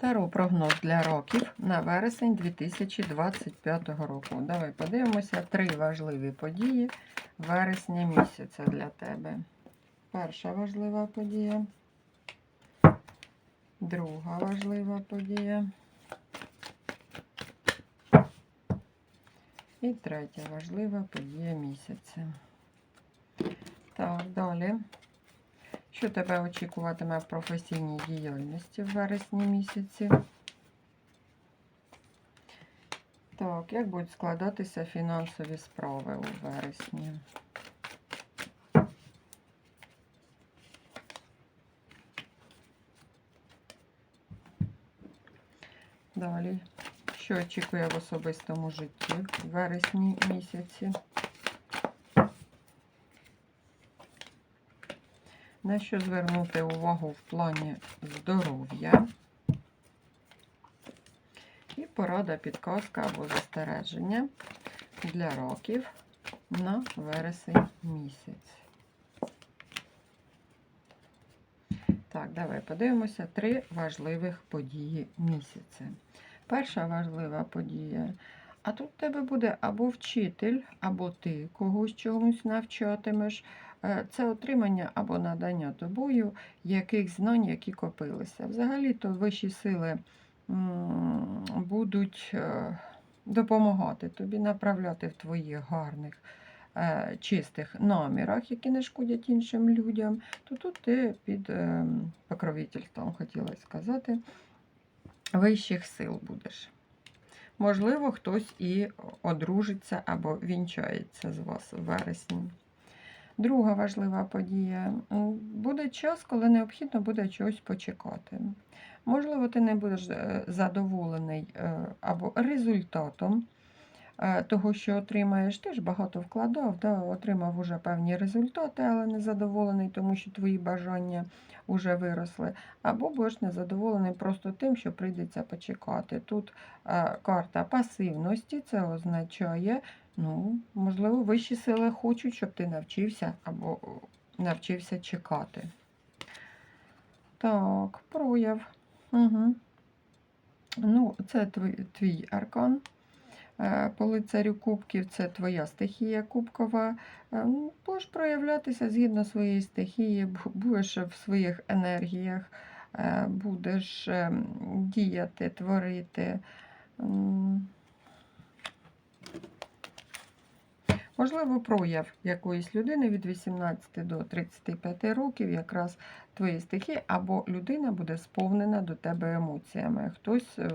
Таро прогноз для років на вересень 2025 року. Давай подивимося три важливі події вересня місяця для тебе. Перша важлива подія. Друга важлива подія. І третя важлива подія місяця. Так, далі. Що тебе очікуватиме в професійній діяльності в вересні місяці? Так, як будуть складатися фінансові справи у вересні? Далі. Що очікує в особистому житті в вересні місяці? На що звернути увагу в плані здоров'я? І порада, підказка або застереження для років на вересень місяць. Так, давай подивимося три важливих події місяця. Перша важлива подія. А тут в тебе буде або вчитель, або ти когось чомусь навчатимеш. Е, Це отримання або надання тобою яких знань, які копилися. Взагалі-то вищі сили будуть е, допомагати тобі направляти в твоїх гарних, е, чистих намірах, які не шкодять іншим людям, то тут ти під покровительством, хотіла сказати, вищих сил будеш. Можливо, хтось і одружиться або вінчається з вас в вересні. Друга важлива подія. Буде час, коли необхідно буде чогось почекати. Можливо, ти не будеш е, задоволений е, або результатом е, того, що отримаєш. Ти ж багато вкладав, да, отримав уже певні результати, але не задоволений, тому що твої бажання вже виросли. Або будеш незадоволений просто тим, що прийдеться почекати. Тут е, карта пасивності, це означає, ну, можливо, вищі сили хочуть, щоб ти навчився або навчився чекати. Так, прояв. Угу. Ну, це твій, твій аркан. Е, По лицарю кубків це твоя стихія кубкова. Е, ну, Будеш проявлятися згідно своєї стихії, будеш в своїх енергіях, е, будеш ем, діяти, творити. Можливо, прояв якоїсь людини від 18 до 35 років, якраз твої стихії, або людина буде сповнена до тебе емоціями, хтось е,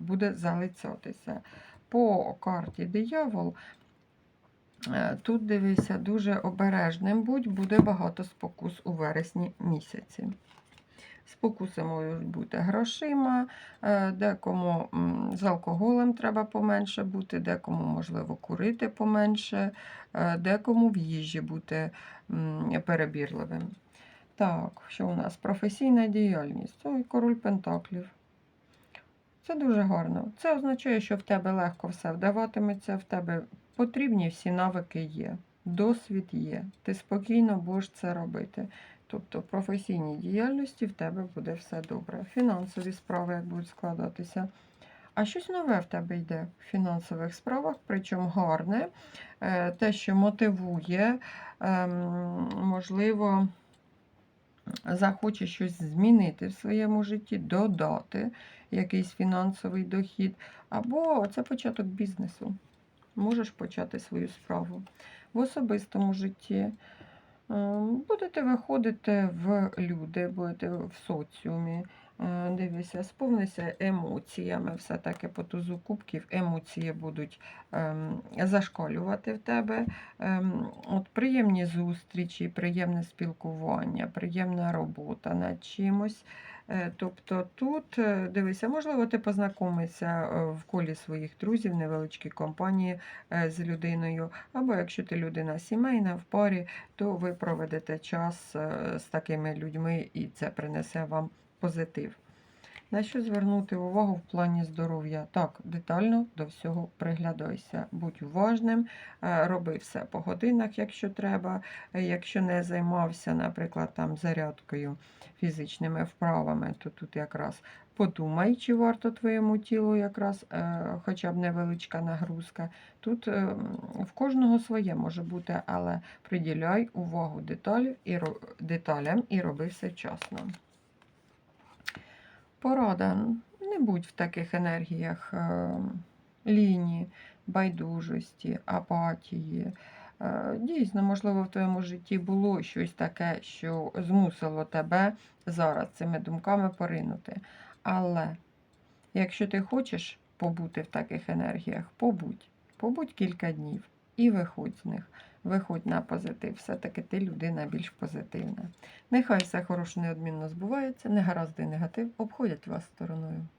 буде залицятися. По карті диявол. е, Тут дивися, дуже обережним будь, буде багато спокус у вересні місяці. Спокуси можуть бути грошима, е, декому з алкоголем треба поменше бути, декому, можливо, курити поменше, е, декому в їжі бути перебірливим. Так, що у нас? Професійна діяльність. Ой, король Пентаклів. Це дуже гарно. Це означає, що в тебе легко все вдаватиметься, в тебе потрібні всі навики є, досвід є. Ти спокійно будеш це робити. Тобто в професійній діяльності в тебе буде все добре. Фінансові справи як будуть складатися. А щось нове в тебе йде в фінансових справах, причому гарне, е, те, що мотивує, ем, можливо, захоче щось змінити в своєму житті, додати якийсь фінансовий дохід, або це початок бізнесу. Можеш почати свою справу. В особистому житті будете виходити в люди, будете в соціумі. Е, Дивися, сповнися емоціями, все-таки по тузу кубків емоції будуть ем, зашкалювати в тебе. Ем, от приємні зустрічі, приємне спілкування, приємна робота над чимось. Е, Тобто тут, е, дивися, можливо, ти познайомишся е, в колі своїх друзів, невеличкій компанії е, з людиною, або якщо ти людина сімейна в парі, то ви проведете час з такими людьми і це принесе вам позитив. На що звернути увагу в плані здоров'я? Так, детально до всього приглядайся. Будь уважним, е, роби все по годинах, якщо треба. Е, Якщо не займався, наприклад, там зарядкою, фізичними вправами, то тут якраз подумай, чи варто твоєму тілу якраз е, хоча б невеличка нагрузка. Тут в кожного своє може бути, але приділяй увагу деталям і роби все вчасно. Порада. Не будь в таких енергіях е, лінії, байдужості, апатії. Е, Дійсно, можливо, в твоєму житті було щось таке, що змусило тебе зараз цими думками поринути. Але якщо ти хочеш побути в таких енергіях, побудь. Побудь кілька днів і виходь з них. Виходь на позитив. Все-таки ти людина більш позитивна. Нехай все хороше неодмінно збувається, негаразди і негатив обходять вас стороною.